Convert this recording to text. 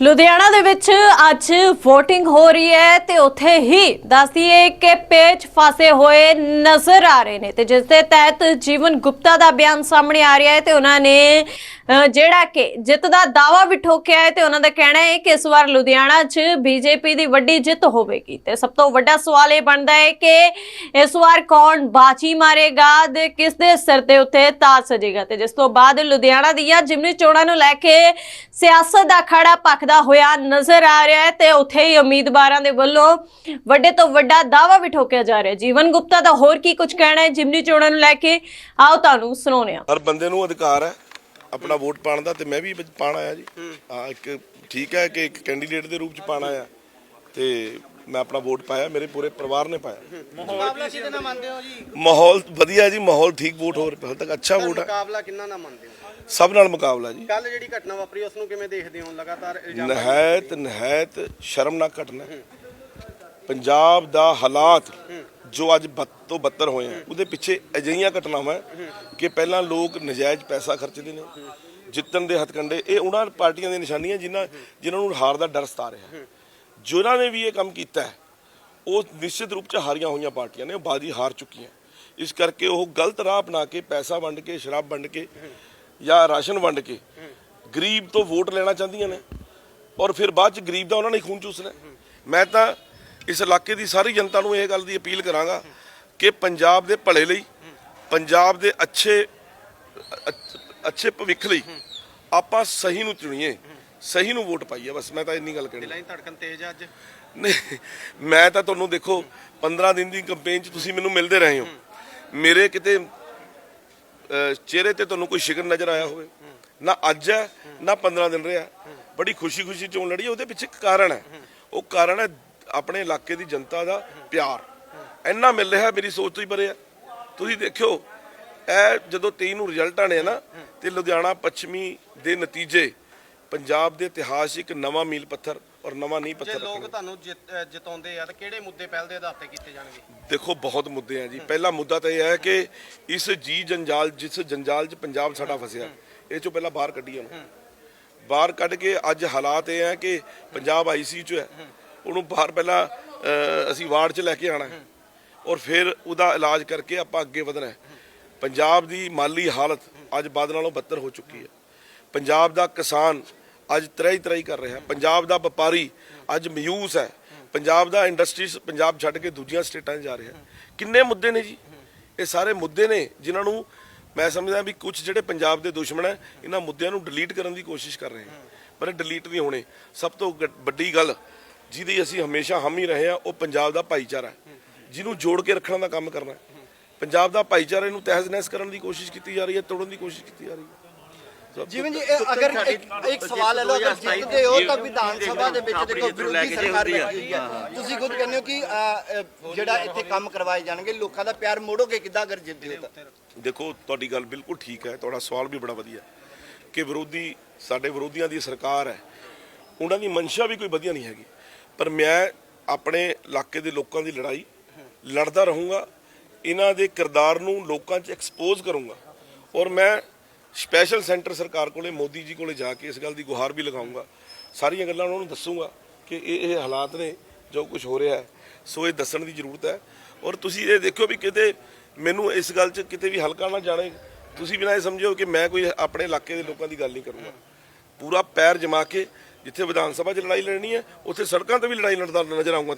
ਲੁਧਿਆਣਾ ਦੇ ਵਿੱਚ ਅੱਜ VOTING ਹੋ ਰਹੀ ਹੈ ਤੇ ਉੱਥੇ ਹੀ ਦੱਸਦੀਏ ਕਿ ਪੇਚ ਫਸੇ ਹੋਏ ਨਜ਼ਰ ਆ ਰਹੇ ਨੇ ਤੇ ਜਿਸ ਦੇ ਤਹਿਤ ਜੀਵਨ ਗੁਪਤਾ ਦਾ ਬਿਆਨ ਸਾਹਮਣੇ ਆ ਰਿਹਾ ਹੈ ਤੇ ਉਹਨਾਂ ਨੇ ਜਿਹੜਾ ਕਿ ਜਿੱਤ ਦਾ ਦਾਵਾ ਵੀ ਠੋਕਿਆ ਹੈ ਤੇ ਉਹਨਾਂ ਦਾ ਕਹਿਣਾ ਹੈ ਕਿ ਇਸ ਵਾਰ ਲੁਧਿਆਣਾ 'ਚ ਬੀਜੇਪੀ ਦੀ ਵੱਡੀ ਜਿੱਤ ਹੋਵੇਗੀ। ਤੇ ਸਭ ਤੋਂ ਵੱਡਾ ਸਵਾਲ ਇਹ ਬਣਦਾ ਹੈ ਕਿ ਇਸ ਵਾਰ ਕੌਣ ਬਾਜੀ ਮਾਰੇਗਾ ਤੇ ਕਿਸ ਦੇ ਸਿਰ ਦੇ ਉੱਤੇ ਤਾਜ ਸਜੇਗਾ। ਤੇ ਜਿਸ ਤੋਂ ਬਾਅਦ ਲੁਧਿਆਣਾ ਦੀਆਂ ਜਿਮਨੀ ਚੋਣਾਂ ਨੂੰ ਲੈ ਕੇ ਸਿਆਸਤ ਦਾ ਖੜਾ ਭਖਦਾ ਹੋਇਆ ਨਜ਼ਰ ਆ ਰਿਹਾ ਹੈ ਤੇ ਉੱਥੇ ਹੀ ਉਮੀਦਵਾਰਾਂ ਦੇ ਵੱਲੋਂ ਵੱਡੇ ਤੋਂ ਵੱਡਾ ਦਾਵਾ ਵੀ ਠੋਕਿਆ ਜਾ ਰਿਹਾ ਹੈ। ਜੀਵਨ ਗੁਪਤਾ ਦਾ ਹੋਰ ਕੀ ਕੁਝ ਕਹਿਣਾ ਹੈ ਜਿਮਨੀ ਚੋਣਾਂ ਨੂੰ ਲੈ ਕੇ? ਆਓ ਤੁਹਾਨੂੰ ਸੁਣਾਉਂਦੇ ਹਾਂ। ਹਰ ਬੰਦੇ ਨੂੰ ਅਧਿਕਾਰ ਹੈ। ਆਪਣਾ ਵੋਟ ਪਾਉਣ ਦਾ ਤੇ ਮੈਂ ਵੀ ਪਾਣ ਆਇਆ ਜੀ। ਹਾਂ ਇੱਕ ਠੀਕ ਹੈ ਕਿ ਇੱਕ ਕੈਂਡੀਡੇਟ ਦੇ ਰੂਪ ਚ ਪਾਣ ਆਇਆ। ਤੇ ਮੈਂ ਆਪਣਾ ਵੋਟ ਪਾਇਆ ਮੇਰੇ ਪੂਰੇ ਪਰਿਵਾਰ ਨੇ ਪਾਇਆ। ਮੁਕਾਬਲਾ ਕਿਹਦੇ ਨਾਲ ਮੰਨਦੇ ਹੋ ਜੀ? ਮਾਹੌਲ ਵਧੀਆ ਜੀ ਮਾਹੌਲ ਠੀਕ ਵੋਟ ਹੋ ਰਿਹਾ ਹਾਲ ਤੱਕ ਅੱਛਾ ਵੋਟ ਹੈ ਮੁਕਾਬਲਾ ਕਿੰਨਾ ਨਾਲ ਮੰਨਦੇ ਹੋ? ਸਭ ਨਾਲ ਮੁਕਾਬਲਾ ਜੀ। ਕੱਲ ਜਿਹੜੀ ਘਟਨਾ ਵਾਪਰੀ ਉਸ ਨੂੰ ਕਿਵੇਂ ਦੇਖਦੇ ਹੋ? ਲਗਾਤਾਰ ਇਲਜ਼ਾਮ ਨਹਾਇਤ ਨਹਾਇਤ ਸ਼ਰਮਨਾਕ ਘਟਨਾ ਹੈ। ਪੰਜਾਬ ਦਾ ਹਾਲਾਤ ਜੋ ਅੱਜ ਬਦ ਤੋਂ ਬੱਤਰ ਹੋਏ ਆ, ਉਹਦੇ ਪਿੱਛੇ ਅਜਿਹੀਆਂ ਘਟਨਾਵਾਂ ਕਿ ਪਹਿਲਾਂ ਲੋਕ ਨਜਾਇਜ਼ ਪੈਸਾ ਖਰਚਦੇ ਨੇ, ਜਿੱਤਣ ਦੇ ਹਥਕੰਡੇ ਇਹ ਉਹਨਾਂ ਪਾਰਟੀਆਂ ਦੀਆਂ ਨਿਸ਼ਾਨੀਆਂ ਜਿਨ੍ਹਾਂ ਜਿਨ੍ਹਾਂ ਨੂੰ ਹਾਰ ਦਾ ਡਰ ਸਤਾ ਰਿਹਾ ਜਿਨ੍ਹਾਂ ਨੇ ਵੀ ਇਹ ਕੰਮ ਕੀਤਾ ਹੈ, ਉਹ ਨਿਸ਼ਚਿਤ ਰੂਪ 'ਚ ਹਾਰੀਆਂ ਹੋਈਆਂ ਪਾਰਟੀਆਂ ਨੇ, ਉਹ ਬਾਜੀ ਹਾਰ ਚੁੱਕੀਆਂ ਇਸ ਕਰਕੇ ਉਹ ਗਲਤ ਰਾਹ ਅਪਣਾ ਕੇ ਪੈਸਾ ਵੰਡ ਕੇ, ਸ਼ਰਾਬ ਵੰਡ ਕੇ ਜਾਂ ਰਾਸ਼ਨ ਵੰਡ ਕੇ ਗਰੀਬ ਤੋਂ ਵੋਟ ਲੈਣਾ ਚਾਹੁੰਦੀਆਂ ਨੇ ਔਰ ਫਿਰ ਬਾਅਦ 'ਚ ਗਰੀਬ ਦਾ ਉਹਨਾਂ ਨੇ ਖੂਨ ਚੂਸਣਾ ਹੈ। ਮੈਂ ਤਾਂ ਇਸ ਇਲਾਕੇ ਦੀ ਸਾਰੀ ਜਨਤਾ ਨੂੰ ਇਹ ਗੱਲ ਦੀ ਅਪੀਲ ਕਰਾਂਗਾ ਕਿ ਪੰਜਾਬ ਦੇ ਭਲੇ ਲਈ ਪੰਜਾਬ ਦੇ ਅੱਛੇ ਅੱਛ- ਭਵਿੱਖ ਲਈ ਆਪਾਂ ਸਹੀ ਨੂੰ ਚੁਣੀਏ ਸਹੀ ਨੂੰ ਵੋਟ ਪਾਈਏ ਬਸ ਮੈਂ ਤਾਂ ਇੰਨੀ ਗੱਲ ਕਹਿਣੀ। ਲਾਈਨ ਧੜਕਣ ਤੇਜ਼ ਅੱਜ। ਨਹੀਂ ਮੈਂ ਤਾਂ ਤੁਹਾਨੂੰ ਦੇਖੋ 15 ਦਿਨ ਦੀ ਕੈਂਪੇਨ 'ਚ ਤੁਸੀਂ ਮੈਨੂੰ ਮਿਲਦੇ ਰਹੇ ਹੋ। ਮੇਰੇ ਕਿਤੇ ਚਿਹਰੇ ਤੇ ਤੁਹਾਨੂੰ ਕੋਈ ਸ਼ਿਕਨ ਨਜ਼ਰ ਆਇਆ ਹੋਵੇ। ਨਾ ਅੱਜ ਹੈ ਨਾ 15 ਦਿਨ ਰਿਹਾ। ਬੜੀ ਖੁਸ਼ੀ-ਖੁਸ਼ੀ ਚੋਣ ਲੜੀ ਉਹਦੇ ਪਿੱਛੇ ਇੱਕ ਕਾਰਨ ਹੈ। ਉਹ ਕਾਰਨ ਹੈ ਆਪਣੇ ਇਲਾਕੇ ਦੀ ਜਨਤਾ ਦਾ ਪਿਆਰ। ਇੰਨਾ ਮਿਲ ਰਿਹਾ ਮੇਰੀ ਸੋਚ ਤੋਂ ਹੀ ਪਰੇ ਹੈ ਤੁਸੀਂ ਦੇਖਿਓ ਇਹ ਜਦੋਂ 23 ਨੂੰ ਰਿਜ਼ਲਟ ਆਣੇ ਆ ਨਾ ਤੇ ਲੁਧਿਆਣਾ ਪੱਛਮੀ ਦੇ ਨਤੀਜੇ ਪੰਜਾਬ ਦੇ ਇਤਿਹਾਸ 'ਚ ਇੱਕ ਨਵਾਂ ਮੀਲ ਪੱਥਰ ਔਰ ਨਵਾਂ ਨੀਂਹ ਜੇ ਪੱਥਰ ਲੋਕ ਰੱਖਣਗੇ। ਤੁਹਾਨੂੰ ਜਿਤਾਉਂਦੇ ਆ ਤਾਂ ਕਿਹੜੇ ਮੁੱਦੇ ਪਹਿਲ ਦੇ ਆਧਾਰ ਤੇ ਕੀਤੇ ਜਾਣਗੇ? ਦੇਖੋ ਬਹੁਤ ਮੁੱਦੇ ਆ ਜੀ। ਪਹਿਲਾ ਮੁੱਦਾ ਤਾਂ ਇਹ ਹੈ ਕਿ ਇਸ ਜੀ ਜੰਜਾਲ ਜਿਸ ਜੰਜਾਲ 'ਚ ਪੰਜਾਬ ਸਾਡਾ ਫਸਿਆ ਇਹ ਚੋਂ ਪਹਿਲਾਂ ਬਾਹਰ ਕੱਢੀਏ ਉਹਨੂੰ। ਬਾਹਰ ਕੱਢ ਕੇ ਅੱਜ ਹਾਲਾਤ ਇਹ ਹੈ ਕਿ ਪੰਜਾਬ ਆਈਸੀ 'ਚ ਹੈ। ਉਹਨੂੰ ਬਾਹਰ ਪਹਿਲਾਂ ਅਸੀਂ ਵਾਰਡ 'ਚ ਲੈ ਕੇ ਆਣਾ ਹੈ। ਔਰ ਫਿਰ ਉਹਦਾ ਇਲਾਜ ਕਰਕੇ ਆਪਾਂ ਅੱਗੇ ਵਧਣਾ ਹੈ। ਪੰਜਾਬ ਦੀ ਮਾਲੀ ਹਾਲਤ ਅੱਜ ਬਾਦ ਨਾਲੋਂ ਬੱਤਰ ਹੋ ਚੁੱਕੀ ਹੈ। ਪੰਜਾਬ ਦਾ ਕਿਸਾਨ ਅੱਜ ਤਰਾਈ ਤਰਾਈ ਕਰ ਰਿਹਾ ਹੈ। ਪੰਜਾਬ ਦਾ ਵਪਾਰੀ ਅੱਜ ਮਯੂਸ ਹੈ। ਪੰਜਾਬ ਦਾ ਇੰਡਸਟਰੀਜ਼ ਪੰਜਾਬ ਛੱਡ ਕੇ ਦੂਜੀਆਂ ਸਟੇਟਾਂ 'ਚ ਜਾ ਰਿਹਾ ਕਿੰਨੇ ਮੁੱਦੇ ਨੇ ਜੀ? ਇਹ ਸਾਰੇ ਮੁੱਦੇ ਨੇ ਜਿਨ੍ਹਾਂ ਨੂੰ ਮੈਂ ਸਮਝਦਾ ਵੀ ਕੁਝ ਜਿਹੜੇ ਪੰਜਾਬ ਦੇ ਦੁਸ਼ਮਣ ਹੈ, ਇਹਨਾਂ ਮੁੱਦਿਆਂ ਨੂੰ ਡਿਲੀਟ ਕਰਨ ਦੀ ਕੋਸ਼ਿਸ਼ ਕਰ ਰਹੇ ਹਨ ਪਰ ਇਹ ਡਿਲੀਟ ਨਹੀਂ ਹੋਣੇ। ਸਭ ਤੋਂ ਵੱਡੀ ਗੱਲ ਜਿਹਦੀ ਅਸੀਂ ਹਮੇਸ਼ਾ ਹਮ ਹੀ ਰਹੇ ਹਾਂ ਉਹ ਪੰਜਾਬ ਦਾ ਭਾਈਚਾਰਾ ਹੈ। ਜਿਹਨੂੰ ਜੋੜ ਕੇ ਰੱਖਣ ਦਾ ਕੰਮ ਕਰਨਾ ਹੈ। ਪੰਜਾਬ ਦਾ ਭਾਈਚਾਰੇ ਨੂੰ ਤਹਿਸ ਨਹਿਸ ਕਰਨ ਦੀ ਕੋਸ਼ਿਸ਼ ਕੀਤੀ ਜਾ ਰਹੀ ਹੈ ਤੋੜਨ ਦੀ ਕੋਸ਼ਿਸ਼ ਕੀਤੀ ਜਾ ਰਹੀ ਹੈ। ਜਿਵੇਂ ਜੀ ਇਹ ਅਗਰ ਇੱਕ ਇੱਕ ਸਵਾਲ ਲੈ ਲਓ ਅਗਰ ਜਿੱਤਦੇ ਹੋ ਤਾਂ ਵਿਧਾਨ ਸਭਾ ਦੇ ਵਿੱਚ ਦੇਖੋ ਵਿਰੋਧੀ ਸਰਕਾਰ ਬੈਠੀ ਹੈ। ਤੁਸੀਂ ਖੁਦ ਕਹਿੰਦੇ ਹੋ ਕਿ ਅ, ਅ, ਜਿਹੜਾ ਇੱਥੇ ਕੰਮ ਕਰਵਾਏ ਜਾਣਗੇ ਲੋਕਾਂ ਦਾ ਪਿਆਰ ਮੋੜੋਗੇ ਕਿੱਦਾਂ ਅਗਰ ਜਿੱਤਦੇ ਹੋ ਤਾਂ? ਦੇਖੋ ਤੁਹਾਡੀ ਗੱਲ ਬਿਲਕੁਲ ਠੀਕ ਹੈ ਤੁਹਾਡਾ ਸਵਾਲ ਵੀ ਬੜਾ ਵਧੀਆ ਹੈ ਕਿ ਵਿਰੋਧੀ ਸਾਡੇ ਵਿਰੋਧੀਆਂ ਦੀ ਸਰਕਾਰ ਹੈ। ਉਹਨਾਂ ਦੀ ਮਨਸ਼ਾ ਵੀ ਕੋਈ ਵਧੀਆ ਨਹੀਂ ਹੈਗੀ। ਪਰ ਮੈਂ ਆਪਣੇ ਇਲਾਕੇ ਦੇ ਲੋਕਾਂ ਦੀ ਲੜਾਈ ਲੜਦਾ ਰਹੂੰਗਾ। ਇਹਨਾਂ ਦੇ ਕਿਰਦਾਰ ਨੂੰ ਲੋਕਾਂ 'ਚ ਐਕਸਪੋਜ਼ ਕਰੂੰਗਾ। ਔਰ ਮੈਂ ਸਪੈਸ਼ਲ ਸੈਂਟਰ ਸਰਕਾਰ ਕੋਲੇ, ਮੋਦੀ ਜੀ ਕੋਲੇ ਜਾ ਕੇ ਇਸ ਗੱਲ ਦੀ ਗੁਹਾਰ ਵੀ ਲਗਾਉਂਗਾ। ਸਾਰੀਆਂ ਗੱਲਾਂ ਉਹਨਾਂ ਨੂੰ ਦੱਸੂੰਗਾ ਕਿ ਇਹ ਇਹ ਹਾਲਾਤ ਨੇ, ਜੋ ਕੁਝ ਹੋ ਰਿਹਾ ਹੈ। ਸੋ ਇਹ ਦੱਸਣ ਦੀ ਜ਼ਰੂਰਤ ਹੈ। ਔਰ ਤੁਸੀਂ ਇਹ ਦੇਖਿਓ ਵੀ ਕਿਤੇ ਮੈਨੂੰ ਇਸ ਗੱਲ 'ਚ ਕਿਤੇ ਵੀ ਹਲਕਾ ਨਾ ਜਾਣੇ। ਤੁਸੀਂ ਬਿਨਾਂ ਇਹ ਸਮਝੋ ਕਿ ਮੈਂ ਕੋਈ ਆਪਣੇ ਇਲਾਕੇ ਦੇ ਲੋਕਾਂ ਦੀ ਗੱਲ ਨਹੀਂ ਕਰੂੰਗਾ। ਪੂਰਾ ਪੈਰ ਜਮਾ ਕੇ ਜਿੱਥੇ ਵਿਧਾਨ ਸਭਾ 'ਚ ਲੜਾਈ ਲੜਨੀ ਹੈ, ਉੱਥੇ ਸੜਕਾਂ ਤੇ ਵੀ ਲੜਾਈ ਲੜਦਾ ਨਜ਼ਰ ਆਉਂਗਾ